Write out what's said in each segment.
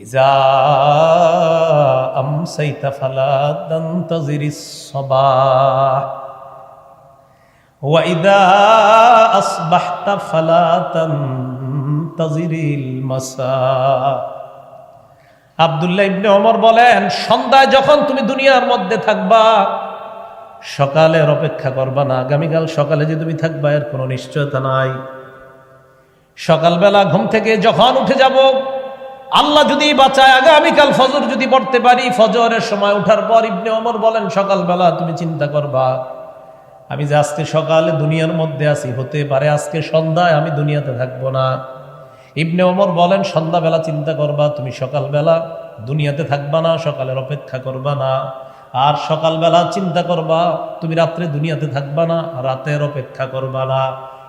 ইজা আমসাইতা ফালা তানতাজির الصباح وإذا أصبحت فلا تنتظر المساء আব্দুল্লাহ ইবনে ওমর বলেন সন্ধ্যায় যখন তুমি দুনিয়ার মধ্যে থাকবা সকালের অপেক্ষা করবা না আগামীকাল সকালে যে তুমি থাকবা এর কোনো নিশ্চয়তা নাই সকালবেলা ঘুম থেকে যখন উঠে যাব আল্লাহ যদি বাঁচায়, আগামীকাল ফজর যদি পড়তে পারি, ফজরের সময় উঠার পর ইবনে অমর বলেন, সকালবেলা তুমি চিন্তা করবা, আমি যে আজকে সকালে দুনিয়ার মধ্যে আছি, হতে পারে আজকে সন্ধ্যায় আমি দুনিয়াতে থাকব না। ইবনে অমর বলেন, সন্ধ্যাবেলা চিন্তা করবা, তুমি সকালবেলা দুনিয়াতে থাকবা না, সকালের অপেক্ষা করবা না। আর সকালবেলা চিন্তা করবা, তুমি রাত্রে দুনিয়াতে থাকবা না, রাতের অপেক্ষা করবা না।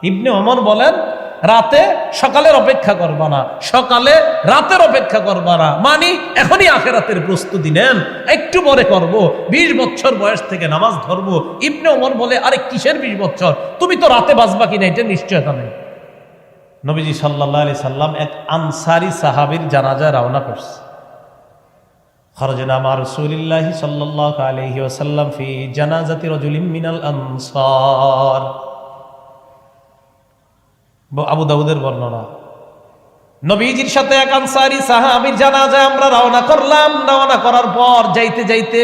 ইবনে অমর বলেন রাতে সকালের অপেক্ষা করবা না। সকালে রাতের অপেক্ষা করবা না। মানি, এখনই আখেরাতের প্রস্তুতি নেন। একটু পরে করব। ২০ বছর বয়স থেকে নামাজ ধরবো। ইবনে ওমর বলে, আরে, কিসের ২০ বছর? তুমি তো রাতে বাঁচবা কিনা? এটা নিশ্চয়তা নেই। নবীজি সাল্লাহ আলি সাল্লাম এক আনসারি সাহাবির জানাজা রওনা করছে। খরজনা মা রসুলিল্লাহি আলাইহি ওয়াসাল্লাম ফি মিনাল আনসার। আবু দাউদের বর্ণনা। নবীজির সাথে এক আনসারি সাহাবীর জানাজায় আমরা রওনা করলাম। রওনা করার পর যাইতে যাইতে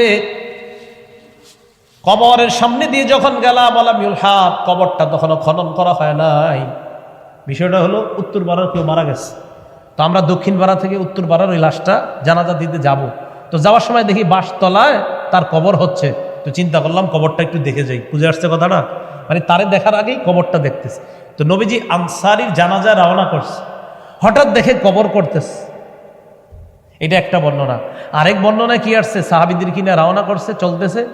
কবরের সামনে দিয়ে যখন গেলাম, আলামিউল হাত কবরটা তখনও খনন করা হয় নাই। বিষয়টা হলো, উত্তর পাড়ার কেউ মারা গেছে। তো আমরা দক্ষিণ পাড়া থেকে উত্তর পাড়ার ওই লাশটা জানাজা দিতে যাব। তো যাওয়ার সময় দেখি বাঁশতলায় তার কবর হচ্ছে। তো চিন্তা করলাম, কবরটা একটু দেখে যাই। বুঝে আসছে কথাটা? মানে তারে দেখার আগেই কবরটা দেখতেছে। তো নবীজি আনসারির জানাজা রওনা করছে। হঠাৎ দেখে কবর করতেছে এটা একটা বর্ণনা। আরেক বর্ণনায় কি আসছে? সাহাবিদের কিনা রওনা করছে, চলতেছে।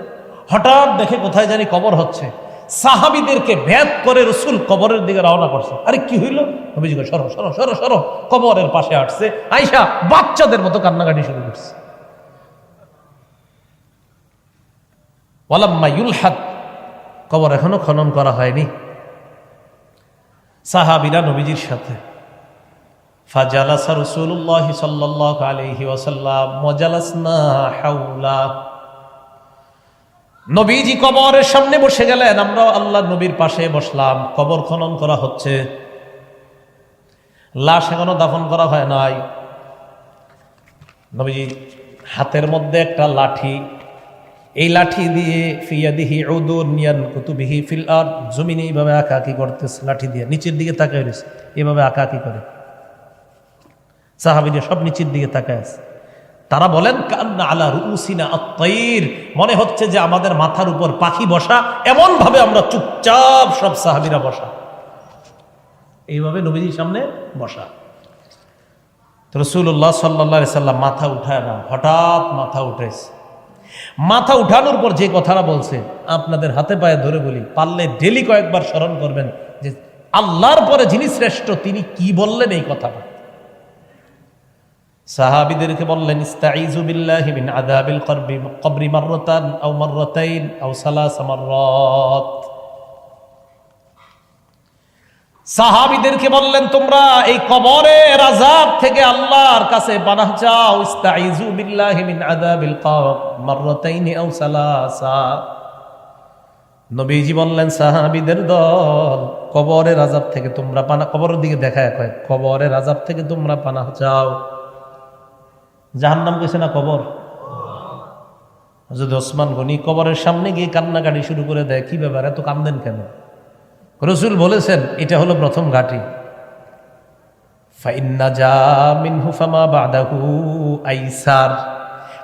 হঠাৎ দেখে কোথায় জানি কবর হচ্ছে। সাহাবিদেরকে ভেদ করে রসুল কবরের দিকে রওনা করছে। আরে কি হইল? নবীজি সরো সরো সরো সরো। কবরের পাশে আসছে। আইসা বাচ্চাদের মতো কান্নাকাটি শুরু করছে। কবর এখনও খনন করা হয়নি। সাহাবিরা নবীজির সাথে। ফাজালাসা রসুল্লাহ সাল্লাহ আলহি ওসাল্লাম মজালাসনা হাউলা নবীজি কবরের সামনে বসে গেলেন আমরা আল্লাহ নবীর পাশে বসলাম, কবর খনন করা হচ্ছে। লাশ এখনও দাফন করা হয় নাই। নবীজি হাতের মধ্যে একটা লাঠি এই লাঠি দিয়ে ফিয়াদিহি উদুর নিয়ান কুতুবিহি ফিল আর জমিনে এইভাবে আঁকাআঁকি করতেছে, লাঠি দিয়ে, নিচের দিকে তাকায় রয়েছে এভাবে আঁকাআঁকি করে। সাহাবিরা সব নিচের দিকে তাকায় আছে। তারা বলেন, কান্না আলা রুসিনা আত্মাইর মনে হচ্ছে যে আমাদের মাথার উপর পাখি বসা এমন ভাবে আমরা চুপচাপ সব সাহাবিরা বসা। এইভাবে নবীজির সামনে বসা। রসুল্লাহ সাল্লা সাল্লাম মাথা উঠায় না, হঠাৎ মাথা উঠেছে। মাথা উঠানোর পর যে কথাটা বলছে, আপনাদের হাতে পায়ে ধরে বলি, পারলে ডেলি কয়েকবার স্মরণ করবেন যে আল্লাহর পরে যিনি শ্রেষ্ঠ, তিনি কি বললেন এই কথাটা? সাহাবিদেরকে বললেন ইস্তাইজু কবরি সাহাবিদেরকে বললেন, তোমরা এই কবরের আযাব থেকে আল্লাহর কাছে পানাহ চাও। ইস্তাইজু বিল্লাহি মিন আযাবিল কবর মাররাতাইন আও সালাসা। নবীজি বললেন, সাহাবিদের দল কবরের আযাব থেকে তোমরা পানা কবরের দিকে দেখায় কয় কবরের আযাব থেকে তোমরা পানাহ চাও। জাহান্নাম গেছে না কবর? যদি ওসমান গনি কবরের সামনে গিয়ে কান্নাকাটি শুরু করে দেয়, কি ব্যাপার? এত কান্দেন কেন? রসুল বলেছেন, এটা হলো প্রথম ঘাটি। আইসার।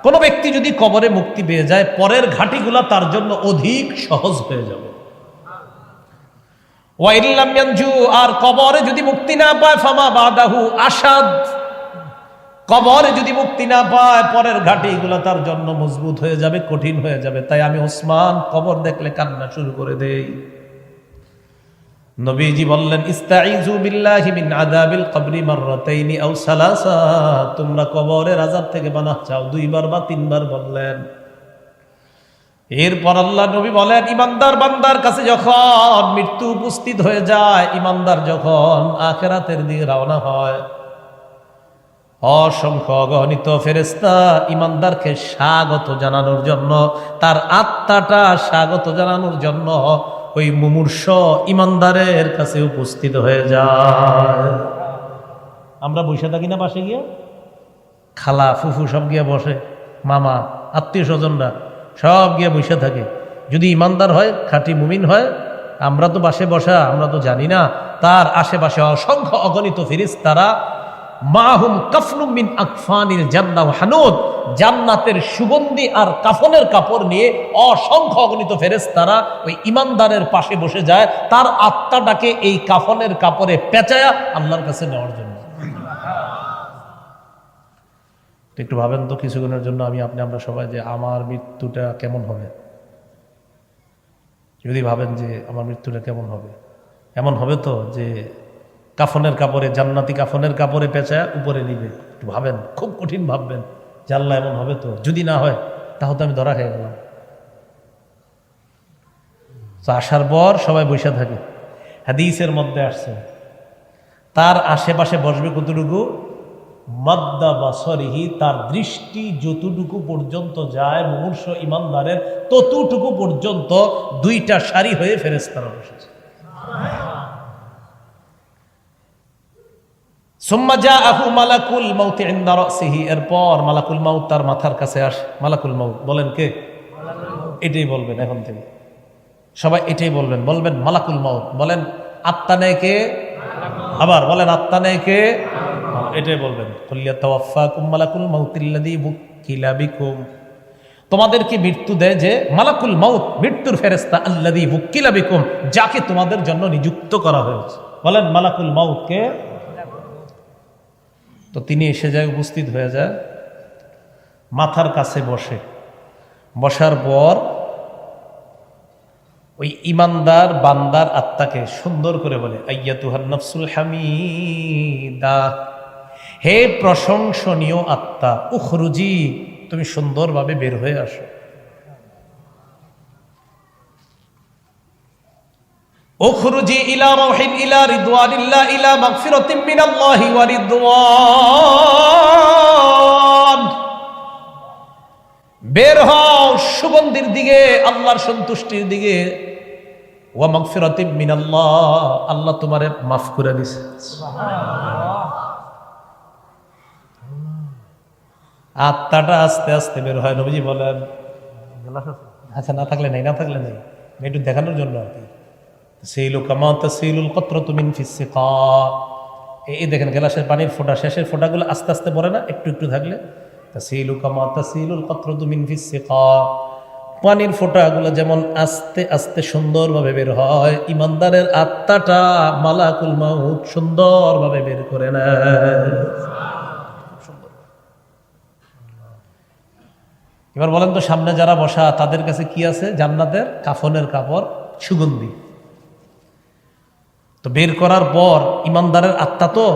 কোন ব্যক্তি যদি কবরে মুক্তি পেয়ে যায়, পরের ঘাটিগুলা তার জন্য অধিক সহজ হয়ে যাবে। আর কবরে যদি মুক্তি না পায়, ফামা বাদাহু আসাদ কবরে যদি মুক্তি না পায়, পরের ঘাটে এগুলো তার জন্য মজবুত হয়ে যাবে, কঠিন হয়ে যাবে। তাই আমি ওসমান কবর দেখলে কান্না শুরু করে দেই। নবীজি বললেন ইস্তাইজু বিল্লাহি মিন আযাবিল কবরি মাররাতাইনি আও সালাসা। তোমরা কবরের আযাব থেকে পানাহ চাও, দুইবার বা তিনবার বললেন। এরপর আল্লাহ নবী বলেন, ইমানদার বান্দার কাছে যখন মৃত্যু উপস্থিত হয়ে যায়, ইমানদার যখন আখেরাতের দিকে রওনা হয়, অসংখ্য অগণিত ফেরেস্তা ইমানদারকে স্বাগত জানানোর জন্য, তার আত্মাটা স্বাগত জানানোর জন্য ওই মুমূর্ষ ইমানদারের কাছে উপস্থিত হয়ে যায়। আমরা বসে থাকি না পাশে গিয়ে? খালা ফুফু সব গিয়ে বসে, মামা, আত্মীয় স্বজনরা সব গিয়ে বসে থাকে। যদি ইমানদার হয়, খাঁটি মুমিন হয়, আমরা তো বাসে বসা, আমরা তো জানি না। তার আশেপাশে অসংখ্য অগণিত ফিরিস তারা মাহুম কাফনুম মিন আকফানিল জান্নাহ হানুদ। জান্নাতের সুগন্ধি আর কাফনের কাপড় নিয়ে অসংখ্য অগণিত ফেরেস তারা ওই ইমানদারের পাশে বসে যায়। তার আত্মাটাকে এই কাফনের কাপড়ে পেঁচায়া আল্লাহর কাছে নেওয়ার জন্য। একটু ভাবেন তো কিছুক্ষণের জন্য আমি, আপনি, আমরা সবাই যে আমার মৃত্যুটা কেমন হবে? যদি ভাবেন যে আমার মৃত্যুটা কেমন হবে? এমন হবে তো যে কাফনের কাপড়ে, জান্নাতি কাফনের কাপড়ে পেঁচায় উপরে নিবে। একটু ভাবেন, খুব কঠিন ভাববেন। যে আল্লাহ এমন হবে তো? যদি না হয়, তাহলে তো আমি ধরা খেয়ে গেলাম। তো আসার পর সবাই বসে থাকে। হাদিসের মধ্যে আসছে, তার আশেপাশে বসবে কতটুকু? মাদ্দা বাসরিহি, তার দৃষ্টি যতটুকু পর্যন্ত যায়, মুমূর্ষ ইমানদারের ততটুকু পর্যন্ত দুইটা সারি হয়ে ফেরেস্তারা বসেছে। সুম্মা যা আহু মালাকুল মাউতি ইন্দা রাসিহি। এরপর মালাকুল মাউত তার মাথার কাছে আসে, মালাকুল মাউত, বলেন কে? এটাই বলবেন এখন থেকে সবাই এটাই বলবেন বলবেন মালাকুল মাউত, বলেন আত্মা নেয় কে? আবার বলেন আত্মা নেয় কে? এটাই বলবেন। মালাকুল মাউতিল্লাযী বুকিলা তোমাদেরকে মৃত্যু দেয় যে মালাকুল মাউত, মৃত্যুর ফেরেস্তা আল্লাযী বুকিলা বিকুম, যাকে তোমাদের জন্য নিযুক্ত করা হয়েছে। বলেন মালাকুল মাউত কে? তো তিনি এসে যায়, উপস্থিত হয়ে যায়, মাথার কাছে বসে। বসার পর ওই ইমানদার বান্দার আত্মাকে সুন্দর করে বলে আইয়া তুহার নফসুল হামিদা, হে প্রশংসনীয় আত্মা, উখরুজি, তুমি সুন্দরভাবে বের হয়ে আসো। উখরুজি ইলা রাহিম ইলা রিদওয়ানিল্লাহ ইলা মাগফিরাতিম মিনাল্লাহি ওয়া রিদওয়ান। বের হও সুগন্ধির দিকে, আল্লাহর সন্তুষ্টির দিকে। ওয়া মাগফিরাতিম মিনাল্লাহ, আল্লাহ তোমারে মাফ করে দিছে। আত্মাটা আস্তে আস্তে বের হয়, নবীজি বলেন। আচ্ছা না থাকলে নেই, না থাকলে নেই। একটু দেখানোর জন্য আর কি। সেইলু কামা তসিলুল কত্র তুমিন ফিসিকা এই দেখেন গেলাসের পানির ফোঁটা, শেষের ফোঁটাগুলো আস্তে আস্তে পড়ে না, একটু একটু থাকলে। তসিলু কামা পানির ফোঁটাগুলো যেমন আস্তে আস্তে সুন্দরভাবে বের হয়, ইমানদারের আত্মাটা মালাকুল মাউত সুন্দরভাবে বের করে নেয়। এবার বলেন তো, সামনে যারা বসা, তাদের কাছে কি আছে? জান্নাতের কাফনের কাপড়, সুগন্ধি। তো বের করার পর ইমানদারের আত্মা তো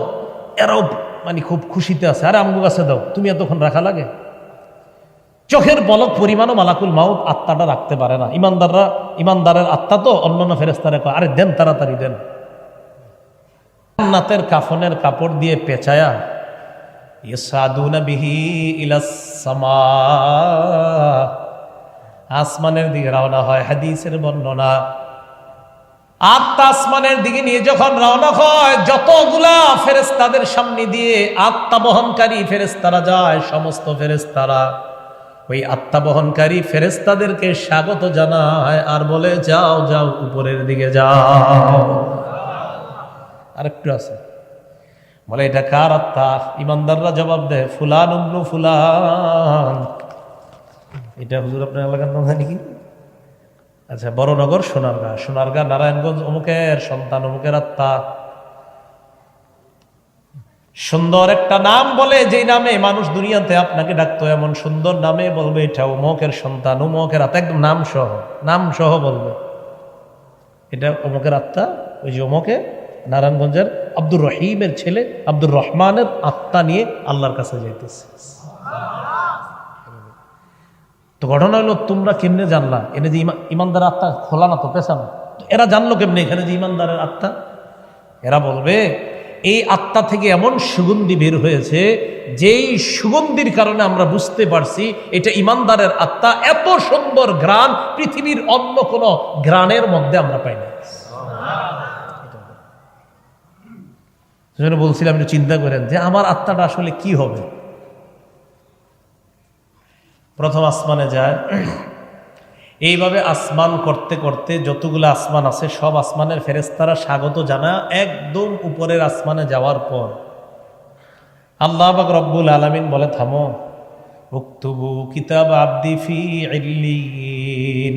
এরাও মানে খুব খুশিতে আছে। আরে আমগো কাছে দাও, তুমি এতক্ষণ রাখা লাগে? চোখের বলক পরিমাণও মালাকুল মাউত আত্মাটা রাখতে পারে না। ইমানদাররা, ইমানদারের আত্মা তো অন্যান্য ফেরেস্তারে কয়, আরে দেন তাড়াতাড়ি, দেন। জান্নাতের কাফনের কাপড় দিয়ে পেঁচায়া আসমানের দিকে রওনা হয়, হাদিসের বর্ণনা আত্মা আসমানের দিকে নিয়ে যখন রওনা হয়, যতগুলা ফেরেস্তাদের সামনে দিয়ে আত্মা বহনকারী ফেরেস্তারা যায়, সমস্ত ফেরেস্তারা ওই আত্মা বহনকারী ফেরেস্তাদেরকে স্বাগত জানায় আর বলে, যাও যাও, উপরের দিকে যাও। আরেকটু আছে। বলে, এটা কার আত্মা? ইমানদাররা জবাব দেয়, ফুলান উমনু ফুলান। এটা হুজুর আপনার এলাকার নাম জানি কি? আচ্ছা বড়নগর, সোনারগা। সোনারগা, নারায়ণগঞ্জ, অমুকের সন্তান, অমুকের আত্মা। সুন্দর একটা নাম বলে যে নামে মানুষ দুনিয়াতে আপনাকে ডাকতো, এমন সুন্দর নামে বলবে, এটা অমুকের সন্তান, অমুকের আত্মা। একদম নাম সহ নাম সহ বলবে। এটা অমুকের আত্মা, ওই যে অমুকে, নারায়ণগঞ্জের আব্দুর রহিমের ছেলে, আব্দুর রহমানের আত্মা নিয়ে আল্লাহর কাছে যাইতেছে। তো ঘটনা হলো, তোমরা কেমনে জানলা? এনে যে ইমানদারের আত্মা খোলা না তো পেশা না। এরা জানলো কেমনে এখানে যে ইমানদারের আত্মা? এরা বলবে, এই আত্মা থেকে এমন সুগন্ধি বের হয়েছে, যেই সুগন্ধির কারণে আমরা বুঝতে পারছি এটা ইমানদারের আত্মা এত সুন্দর গ্রান পৃথিবীর অন্য কোনো গ্রানের মধ্যে আমরা পাই না। সেজন্য বলছিলাম, একটু চিন্তা করেন যে আমার আত্মাটা আসলে কি হবে? প্রথম আসমানে যায়। এইভাবে আসমান করতে করতে যতগুলো আসমান আছে, সব আসমানের ফেরেস্তারা স্বাগত জানা একদম উপরের আসমানে যাওয়ার পর। আল্লাহ বাক রব্বুল আলমিন বলে, থামো। উক্তবু কিতাব আব্দি ফি ইল্লিয়িন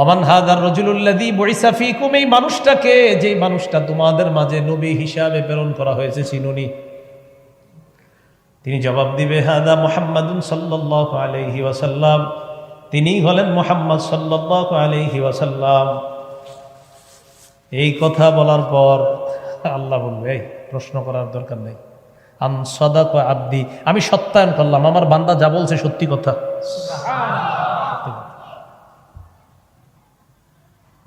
ওমান হাদার রজুল্লাদি বরিসাফিকুম এই মানুষটাকে যে মানুষটা তোমাদের মাঝে নবী হিসাবে প্রেরণ করা হয়েছে, চিনুনি। তিনি জবাব দিবে, হাদা মোহাম্মদুন সাল্লাহ আলহি ওয়াসাল্লাম। তিনি হলেন মোহাম্মদ সাল্লাহ আলহি ওয়াসাল্লাম। এই কথা বলার পর আল্লাহ বলবে, এই, প্রশ্ন করার দরকার নেই। আন সদাক আব্দি, আমি সত্যায়ন করলাম, আমার বান্দা যা বলছে সত্যি কথা।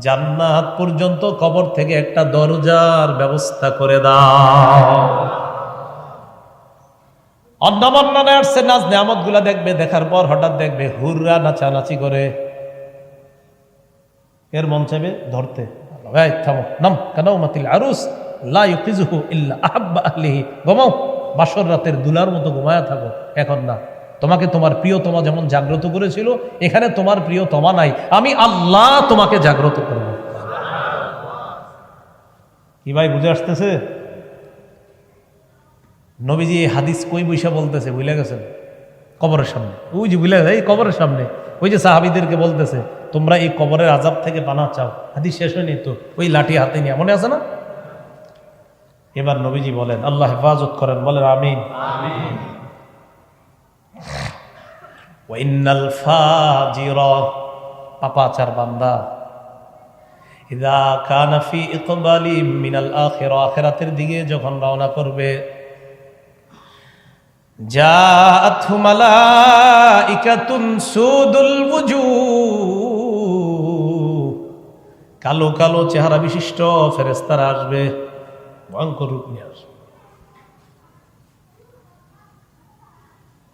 জান্নাত পর্যন্ত কবর থেকে একটা দরজার ব্যবস্থা করে দাও। আসছে নাচগুলা দেখবে, দেখার পর হঠাৎ দেখবে হুররা নাচানাচি করে। এর মন চাইবে ধরতে। নাম আরুস বাসর রাতের দুলার মতো ঘুমায়া থাকো। এখন না। তোমাকে তোমার প্রিয় তোমা যেমন জাগ্রত করেছিল, এখানে তোমার প্রিয় তোমা নাই। আমি আল্লাহ তোমাকে জাগ্রত করব। কি ভাই, বুঝে আসতেছে? নবীজি এই হাদিস কই বৈশা বলতেছে, বুঝলে গেছেন? কবরের সামনে। ওই যে বুঝলে, এই কবরের সামনে। ওই যে সাহাবিদেরকে বলতেছে, তোমরা এই কবরের আজাব থেকে পানা চাও। হাদিস শেষ হয়নি তো, ওই লাঠি হাতে নিয়ে। মনে আছে না? এবার নবীজি বলেন, আল্লাহ হেফাজত করেন। বলেন আমিন। ওয়াইনাল ফাজির পাপাচার বান্দা। ইদা কানাফি ইকবালি মিনাল আখিরা আখিরাতের দিকে যখন রওনা করবে জাআতহু মালাইকাতুন সুদুল ওয়ুজুহ কালো কালো চেহারা বিশিষ্ট ফেরেশতারা আসবে, ভয়ঙ্কর রূপ নিয়ে আসবে।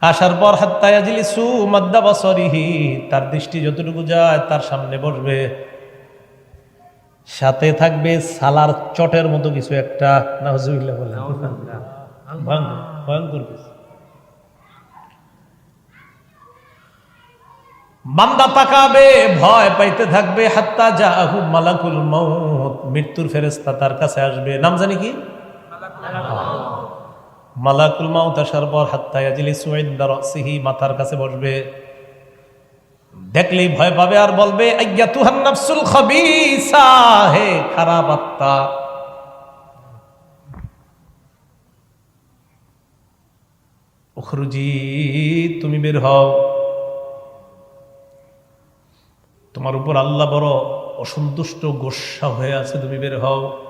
আসার পর হাত্তায়াজিলিসু মাদ্দা বাসরিহি তার দৃষ্টি যতটুকু যায় তার সামনে বসবে। সাথে থাকবে সালার চটের মতো কিছু একটা। নাহজুবিল্লাহ বলে ভয়ঙ্কর কিছু। বান্দা তাকাবে ভয় পাইতে থাকবে। হাত্তা জাহু মালাকুল মউত মৃত্যুর ফেরেস্তা তার কাছে আসবে। নাম জানি কি? মালাকুল মাউত আসার পর হাত্তায়াজিলি সুইন্দার সিহি মাথার কাছে বসবে। দেখলেই ভয় পাবে আর বলবে আজ্ঞা তুহান নাফসুল খবিসা, হে খারাপ আত্মা। উখরুজি, তুমি বের হও। তোমার উপর আল্লাহ বড় অসন্তুষ্ট গোসা হয়ে আছে, তুমি বের হও।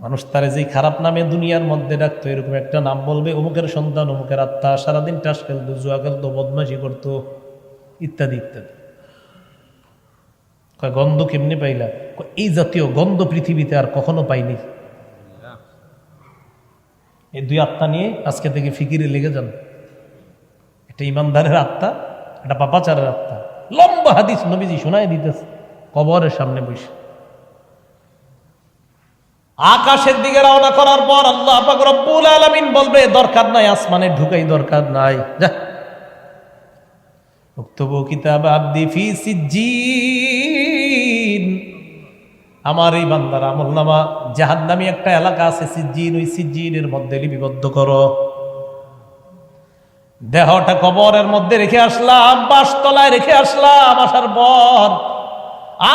মানুষ তারে যে খারাপ নামে দুনিয়ার মধ্যে ডাকতো, এরকম একটা নাম বলবে, অমুকের সন্তান, অমুকের আত্মা, সারাদিন টাস খেলতো, জুয়া খেলতো, বদমাশি করতো, ইত্যাদি ইত্যাদি। গন্ধ কেমনে পাইলা? এই জাতীয় গন্ধ পৃথিবীতে আর কখনো পাইনি। এই দুই আত্মা নিয়ে আজকে থেকে ফিকিরে লেগে যান। একটা ইমানদারের আত্মা, একটা পাপাচারের আত্মা। লম্বা হাদিস নবীজি শোনায় দিতেছে, কবরের সামনে বসে। আকাশের দিকে রওনা করার পর আল্লাহ রব্বুল বলবে, দরকার নাই, আসমানে ঢুকাই দরকার নাই। যা। উক্তবু কিতাব আব্দি ফি সিজ্জিন। আমার এই বান্দার আমল নামা নামি একটা এলাকা আছে সিজ্জিন, ওই সিজ্জিনের মধ্যে লিপিবদ্ধ করো। দেহটা কবরের মধ্যে রেখে আসলাম, বাসতলায় রেখে আসলাম, আসার পর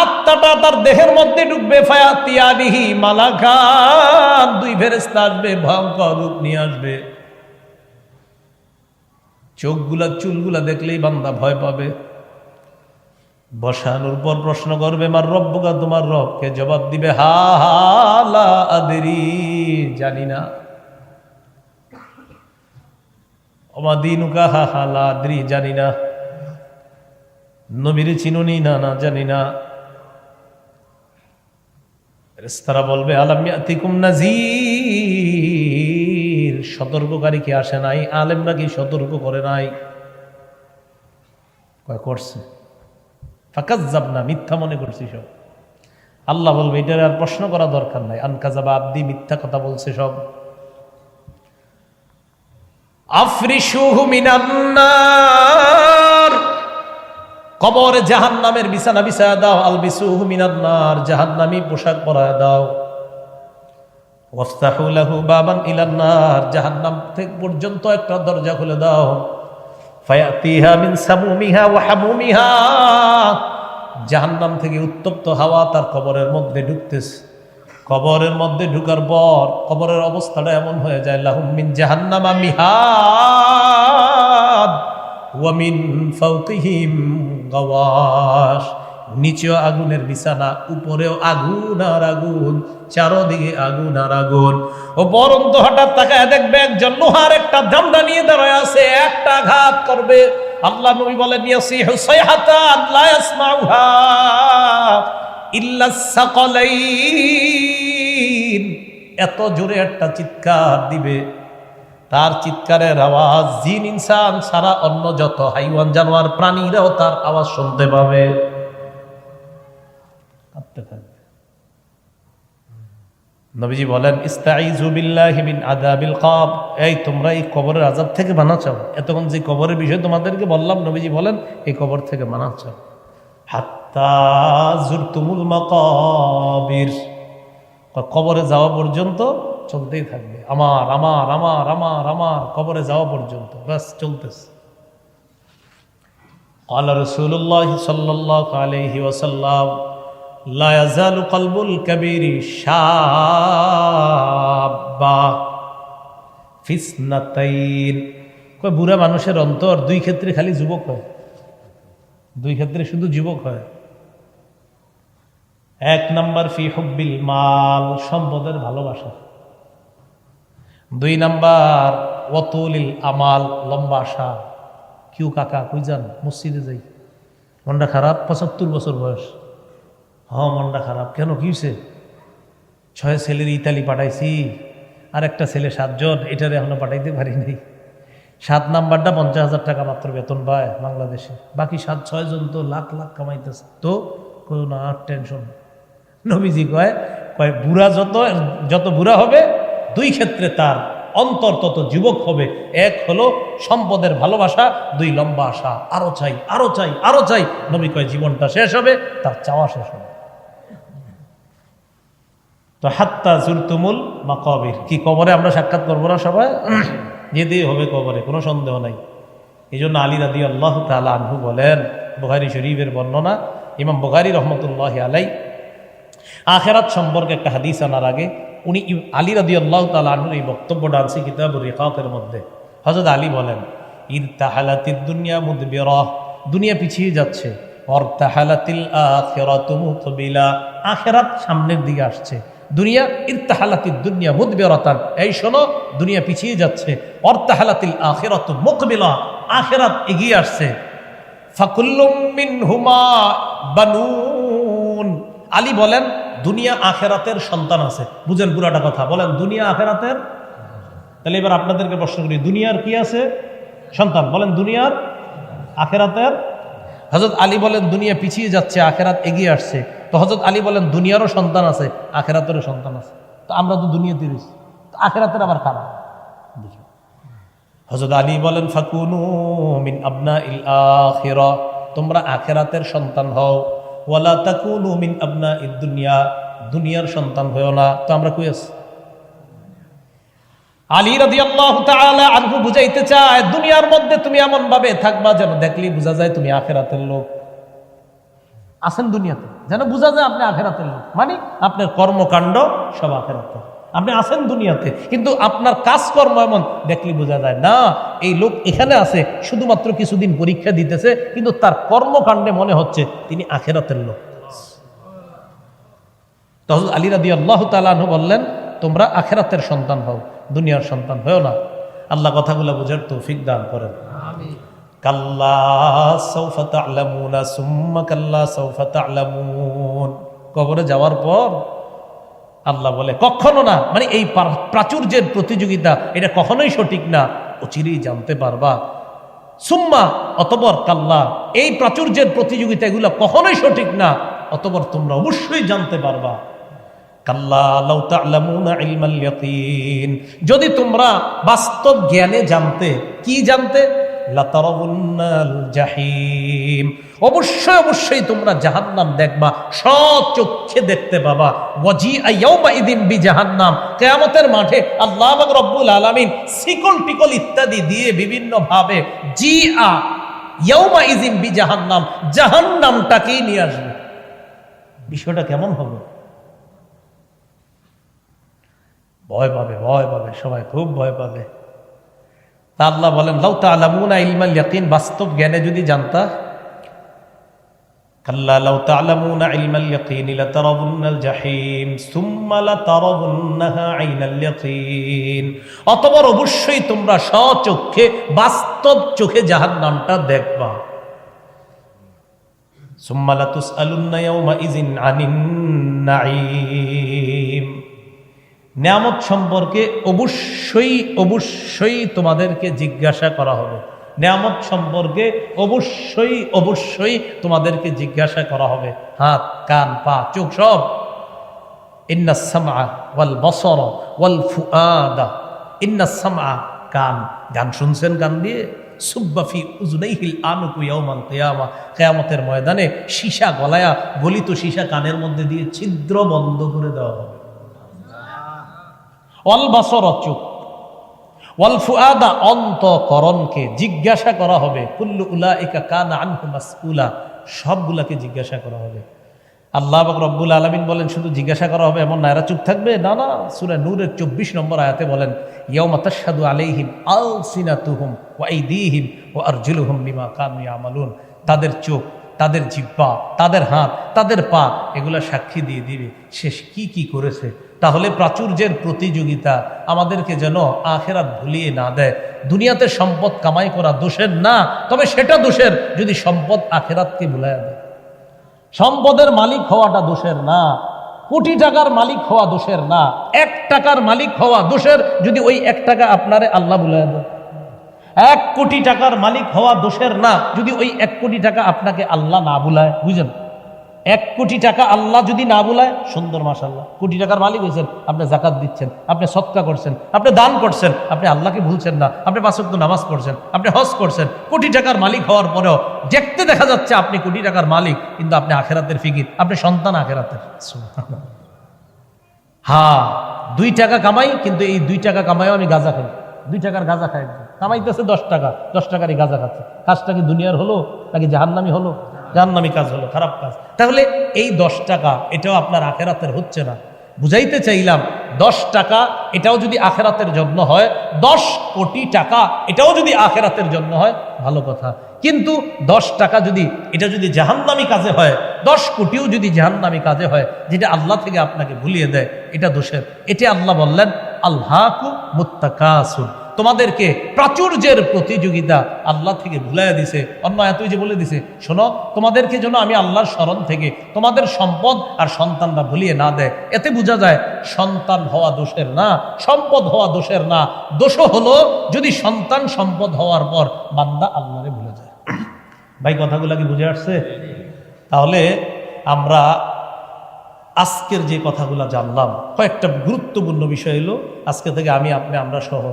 আত্মাটা তার দেহের মধ্যে ঢুকবে ফায়াতিয়াদিহি মালাকান, দুই ফেরেস্তা আসবে, ভয়ঙ্কর রূপ নিয়ে আসবে। চোখগুলা, চুলগুলা দেখলেই বান্দা ভয় পাবে। বসানোর পর প্রশ্ন করবে, মার রব্বকা তোমার রবকে জবাব দিবে, হা হালা আদেরি, জানি না। অমাদিনুকা হা হালা আদরি জানি না নবীর চিনুনি না না জানি না তারা বলবে আলামিয়াতিকুম নাজির সতর্ককারী কি আসে নাই? আলেমরা কি সতর্ক করে নাই? কয়, করছে। যাব না মিথ্যা মনে করছি সব। আল্লাহ বলবে, এটার আর প্রশ্ন করা দরকার নাই। আনকাজাবা আব্দি মিথ্যা কথা বলছে সব। কবরে জাহান নামের বিছানা বিছায়া দাও আল বিসুহু মিনান্নার, জাহান্নামী পোশাক পরায় দাও। থেকে পর্যন্ত একটা দরজা খুলে দাও। মিন জাহান্নাম থেকে উত্তপ্ত হাওয়া তার কবরের মধ্যে ঢুকতেছে। কবরের মধ্যে ঢুকার পর কবরের অবস্থাটা এমন হয়ে যায়, লাহুম মিন জাহান্নামা মিহাদ, ওয়া মিন ফাওকিহিম গাওয়াশ। নিচেও আগুনের বিছানা, উপরেও আগুন আর আগুন, চারোদিকে আগুন আর আগুন। ও বরন্ত হঠাৎ তাকায় দেখবে একজন লোহার একটা ডান্ডা নিয়ে দাঁড়ায় আছে, একটা ঘাত করবে। আল্লাহ নবী বলেন, ইয়াসিহু সাইহাতান, লা ইয়াসমাউহা। ইল্লা সাকালাইন। এত জোরে একটা চিৎকার দিবে। তার চিৎকারের আওয়াজ জিন ইনসান সারা অন্য যত হাইওয়ান জানোয়ার প্রাণীরাও তার আওয়াজ শুনতে পাবে। নবীজি বলেন ইস্তাইজু বিল্লাহি মিন কব। এই, তোমরা এই কবরের আযাব থেকে মানা এতক্ষণ যে কবরের বিষয় তোমাদেরকে বললাম, নবীজি বলেন, এই কবর থেকে মানা চাও। হাত্তা জুরতুমুল মাকাবির কবরে যাওয়া পর্যন্ত চলতেই থাকবে আমার আমার আমার আমার আমার কবরে যাওয়া পর্যন্ত ব্যাস চলতেছে قال رسول الله صلى الله عليه وسلم লায়াজালু কলবুল কবিরি শাবা ফিসনাতাইন কয় বুড়া মানুষের অন্তর দুই ক্ষেত্রে খালি যুবক হয় দুই ক্ষেত্রে শুধু যুবক হয় এক নাম্বার ফি হব্বিল মাল, সম্পদের ভালোবাসা। দুই নাম্বার ওতুলিল আমাল, লম্বা আশা। কিউ কাকা, কই যান? মসজিদে যাই। মনটা খারাপ? পঁচাত্তর বছর বয়স। হ, মনটা খারাপ। কেন? কি হয়েছে ছয় ছেলের ইতালি পাঠাইছি। আর একটা ছেলে সাতজন, এটারে এখনও পাঠাইতে পারি নাই। সাত নাম্বারটা পঞ্চাশ হাজার টাকা মাত্র বেতন পায় বাংলাদেশে। বাকি সাত ছয় জন তো লাখ লাখ কামাইতেছে। তো কোনো না টেনশন নবীজি কয় কয়, বুড়া যত যত বুড়া হবে, দুই ক্ষেত্রে তার অন্তর তত যুবক হবে। এক হলো সম্পদের ভালোবাসা, দুই লম্বা আশা, আরও চাই আরও চাই আরও চাই। নবী কয়, জীবনটা শেষ হবে, তার চাওয়া শেষ হবে। তো হাত্তা জুরতুমুল বা কবির কি কবরে আমরা সাক্ষাৎ করব না সবাই? যেতেই হবে কবরে, কোনো সন্দেহ নাই। এই জন্য আলী রাদি আল্লাহ তালা আনহু বলেন, বুখারি শরীফের বর্ণনা, ইমাম বুখারি রহমতুল্লাহ আলাই আখেরাত সম্পর্কে একটা হাদিস আনার আগে উনি আলী রাদি আল্লাহ তালা আনহুর এই বক্তব্যটা আনছি কিতাব রেখাতের মধ্যে। হজরত আলী বলেন ইর তাহালাতির দুনিয়া মুদবির, দুনিয়া পিছিয়ে যাচ্ছে। অর তাহালাতিল আখেরাত মুকবিলা আখেরাত সামনের দিকে আসছে। দুনিয়া ইরতাহালাতির দুনিয়া মুদবেরতান, এই শোনো, দুনিয়া পিছিয়ে যাচ্ছে। অর্তাহালাতিল আখেরাত মুকবিলা, আখেরাত এগিয়ে আসছে। ফাকুল্লুম মিনহুমা বানুন। আলী বলেন, দুনিয়া আখেরাতের সন্তান আছে। বুঝেন পুরাটা কথা। বলেন, দুনিয়া আখেরাতের তাহলে এবার আপনাদেরকে প্রশ্ন করি, দুনিয়ার কি আছে সন্তান? বলেন, দুনিয়ার আখেরাতের হজরত আলী বলেন, দুনিয়া পিছিয়ে যাচ্ছে, আখেরাত এগিয়ে আসছে। তো হজরত আলী বলেন, দুনিয়ারও সন্তান আছে, আখেরাতেরও সন্তান আছে। তো আমরা তো দুনিয়াতে রয়েছি, তো আখেরাতের আবার খারাপ হজরত আলী বলেন, ফাকুনু মিন আবনা ইল আখিরা। তোমরা আখেরাতের সন্তান হও। ওয়ালা তাকুন মিন আবনা দুনিয়া, দুনিয়ার সন্তান হয়েও না। তো আমরা কই আলী রাদি আল্লাহ আনহু বুঝাইতে চায়, দুনিয়ার মধ্যে তুমি এমন ভাবে থাকবা যেন দেখলি বোঝা যায় তুমি আখেরাতের লোক। আছেন দুনিয়াতে, যেন বোঝা যায় আপনি আখেরাতের লোক। মানে আপনার কর্মকাণ্ড সব আখেরাতে আপনি আছেন দুনিয়াতে কিন্তু আপনার কাজকর্ম এমন দেখলে বোঝা যায় না এই লোক এখানে আছে শুধুমাত্র কিছুদিন পরীক্ষা দিতেছে কিন্তু তার কর্মকাণ্ডে মনে হচ্ছে তিনি আখেরাতের লোক। তখন আলী রাদি আল্লাহ তালু বললেন তোমরা আখেরাতের সন্তান হও দুনিয়ার সন্তান হও না। আল্লাহ কথাগুলো বোঝার তৌফিক দান করেন। কাল্লা কাল্লা কবরে যাওয়ার পর আল্লাহ বলে, কখনো না। মানে এই প্রাচুর্যের প্রতিযোগিতা, এটা কখনোই সঠিক না। অচিরেই জানতে পারবা। সুম্মা অতবর কাল্লা, এই প্রাচুর্যের প্রতিযোগিতা এগুলো কখনোই সঠিক না। অতবর তোমরা অবশ্যই জানতে পারবা। যদি তোমরা বাস্তব জ্ঞানে জানতে, কি জানতে? জাহিম। অবশ্যই অবশ্যই তোমরা জাহান্নাম দেখবা সচক্ষে দেখতে পাবা। ওয়াজি আইয়াউমা ইদিন বি জাহান্নাম কিয়ামতের মাঠে আল্লাহ রব্বুল আলামিন সিকল টিকল ইত্যাদি দিয়ে বিভিন্ন ভাবে জি আ ইয়াউমা ইদিন বি জাহান্নাম জাহান্নামটাকেই নিয়ে আসবে। বিষয়টা কেমন হবে? ভয় পাবে ভয় পাবে, সবাই খুব ভয় পাবে। তা আল্লাহ বলেন, লাউ তা'লামুনা ইলমাল ইয়াকিন বাস্তব জ্ঞানে যদি জানতা, কাল্লা লাউ তা'লামুনা ইলমাল ইয়াকিন লাতারাবুন্নাল জাহিম, সুম্মা লাতারাবুন্নাহা আইনাল ইয়াকিন অতবার অবশ্যই তোমরা স্বচক্ষে, বাস্তব চোখে জাহান্নামটা দেখবা। সুম্মা লাতুসআলুন্না ইয়াওমা ইযিন আনিন নাঈম নিয়ামত সম্পর্কে অবশ্যই অবশ্যই তোমাদেরকে জিজ্ঞাসা করা হবে। নিয়ামত সম্পর্কে অবশ্যই অবশ্যই তোমাদেরকে জিজ্ঞাসা করা হবে। হাত, কান, পা, চোখ সব। ইন্না সামা ওয়াল বসর ওয়াল ফুআদা। ইন্না কান। গান শুনছেন কান দিয়ে? সুব্বাফি উজুনাইহিল আনুকু ইয়াউমাল কিয়ামা। কিয়ামতের ময়দানে সীসা গলায়া গলিত সীসা কানের মধ্যে দিয়ে ছিদ্র বন্ধ করে দেওয়া হবে। অল বাসর চুপ। ওয়াল ফুআদা অন্তকরণকে জিজ্ঞাসা করা হবে, কুল্লু উলা একা কানা আনহু সবগুলাকে জিজ্ঞাসা করা হবে। আল্লাহ রব্বুল আলমিন বলেন, শুধু জিজ্ঞাসা করা হবে এমন নায়রা চুপ থাকবে? না না, সুরে নূরের চব্বিশ নম্বর আয়াতে বলেন ইয়মাতাসাদু আলাইহিম আল সিনাতুহুম ওয়াইদিহিম ও আরজুলুহুম বিমা কানু আমালুন তাদের চোখ তাদের জিব্বা তাদের হাত, তাদের পা, এগুলা সাক্ষী দিয়ে দিবে। শেষ কি কি করেছে? তাহলে প্রাচুর্যের প্রতিযোগিতা আমাদেরকে যেন আখেরাত ভুলিয়ে না দেয়। দুনিয়াতে সম্পদ কামাই করা দোষের না, তবে সেটা দোষের যদি সম্পদ আখেরাতকে ভুলাইয়া দেয়। সম্পদের মালিক হওয়াটা দোষের না, কোটি টাকার মালিক হওয়া দোষের না, এক টাকার মালিক হওয়া দোষের যদি ওই এক টাকা আপনারে আল্লাহ বুলাই দেয়। এক কোটি টাকার মালিক হওয়া দোষের না। যদি ওই এক কোটি টাকা আপনাকে আল্লাহ না বুলায়, বুঝেন? এক কোটি টাকা আল্লাহ যদি না বুলায়, সুন্দর মাসাল্লাহ কোটি টাকার মালিক হয়েছেন, আপনি জাকাত দিচ্ছেন, আপনি সৎকা করছেন, আপনি দান করছেন, আপনি আল্লাহকে ভুলছেন না, আপনি পাঁচক্ত নামাজ পড়ছেন, আপনি হজ করছেন, কোটি টাকার মালিক হওয়ার পরেও দেখতে দেখা যাচ্ছে আপনি কোটি টাকার মালিক, কিন্তু আপনি আখেরাতের ফিকির, আপনি সন্তান আখেরাতের। সুবহানাল্লাহ। হ্যাঁ দুই টাকা কামাই, কিন্তু এই দুই টাকা কামাইও আমি গাঁজা খাই। দুই টাকার গাঁজা খাই। কামাইতেছে দশ টাকা, দশ টাকারই গাঁজা খাচ্ছে। কাজটা কি দুনিয়ার হলো নাকি জাহান্নামি হলো? জাহান্নামি কাজ হলো, খারাপ কাজ। তাহলে এই দশ টাকা, এটাও আপনার আখেরাতের হচ্ছে না। বুঝাইতে চাইলাম, দশ টাকা, এটাও যদি আখেরাতের জন্য হয়, দশ কোটি টাকা, এটাও যদি আখেরাতের জন্য হয়, ভালো কথা। কিন্তু দশ টাকা যদি, এটা যদি জাহান্নামি কাজে হয়, দশ কোটিও যদি জাহান্নামি কাজে হয়, যেটা আল্লাহ থেকে আপনাকে ভুলিয়ে দেয়, এটা দোষের। এটা আল্লাহ বললেন আল্লাহকু মুত্তাকাসুন। তোমাদেরকে প্রাচুর্যের প্রতিযোগিতা আল্লাহ থেকে ভুলাইয়া দিছে। অন্য এতই যে বলে দিছে, শোনো, তোমাদেরকে যেন আমি আল্লাহর স্মরণ থেকে তোমাদের সম্পদ আর সন্তানরা ভুলিয়ে না দেয়। এতে বোঝা যায়, সন্তান হওয়া দোষের না, সম্পদ হওয়া দোষের না। দোষ হলো যদি সন্তান সম্পদ হওয়ার পর বান্দা আল্লাহরে ভুলে যায়। ভাই, কথাগুলো কি বুঝে আসছে? তাহলে আমরা আজকের যে কথাগুলো জানলাম, কয়েকটা গুরুত্বপূর্ণ বিষয় হলো, আজকে থেকে আমি, আপনি, আমরা সহ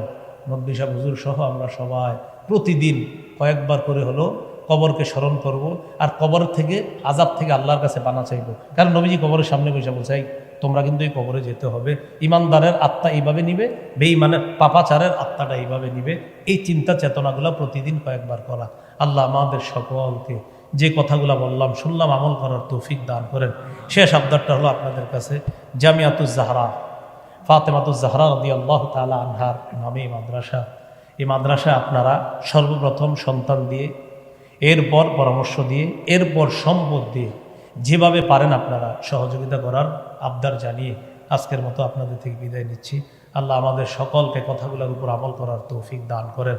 নব্বিশা হুজুর সহ আমরা সবাই প্রতিদিন কয়েকবার করে হলো কবরকে স্মরণ করব আর কবর থেকে, আজাব থেকে আল্লাহর কাছে পানা চাইব। কারণ নবীজি কবরের সামনে বসে বলছাই তোমরা কিন্তু এই কবরে যেতে হবে। ইমানদারের আত্মা এইভাবে নিবে, বেঈমানের পাপাচারের আত্মাটা এইভাবে নিবে। এই চিন্তা চেতনাগুলো প্রতিদিন কয়েকবার করা। আল্লাহ আমাদের সকলকে যে কথাগুলো বললাম, শুনলাম, আমল করার তৌফিক দান করেন। শেষ আবদারটা হলো আপনাদের কাছে জামিয়াতুজ জাহরা ফাতেমাতুজ জাহরা রদি আল্লাহ তালা আনহার নামে মাদ্রাসা। এই মাদ্রাসা আপনারা সর্বপ্রথম সন্তান দিয়ে, এরপর পরামর্শ দিয়ে, এরপর সম্পদ দিয়ে, যেভাবে পারেন আপনারা সহযোগিতা করার আবদার জানিয়ে আজকের মতো আপনাদের থেকে বিদায় নিচ্ছি। আল্লাহ আমাদের সকলকে কথাগুলোর উপর আমল করার তৌফিক দান করেন।